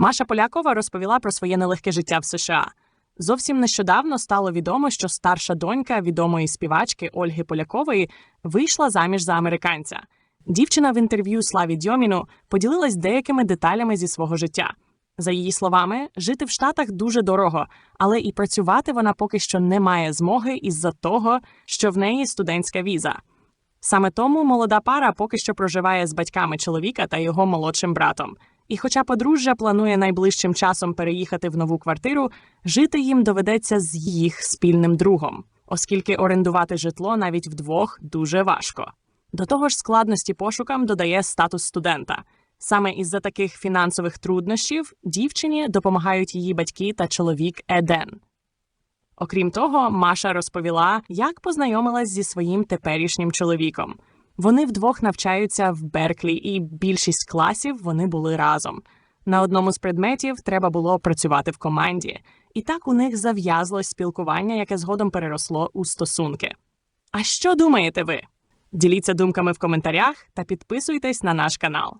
Маша Полякова розповіла про своє нелегке життя в США. Зовсім нещодавно стало відомо, що старша донька відомої співачки Ольги Полякової вийшла заміж за американця. Дівчина в інтерв'ю Славі Дьоміну поділилась деякими деталями зі свого життя. За її словами, жити в Штатах дуже дорого, але і працювати вона поки що не має змоги із-за того, що в неї студентська віза. Саме тому молода пара поки що проживає з батьками чоловіка та його молодшим братом. І хоча подружжя планує найближчим часом переїхати в нову квартиру, жити їм доведеться з їх спільним другом, оскільки орендувати житло навіть вдвох дуже важко. До того ж, складності пошукам додає статус студента. Саме із-за таких фінансових труднощів дівчині допомагають її батьки та чоловік Еден. Окрім того, Маша розповіла, як познайомилась зі своїм теперішнім чоловіком. Вони вдвох навчаються в Берклі, і більшість класів вони були разом. На одному з предметів треба було працювати в команді, і так у них зав'язлось спілкування, яке згодом переросло у стосунки. А що думаєте ви? Діліться думками в коментарях та підписуйтесь на наш канал.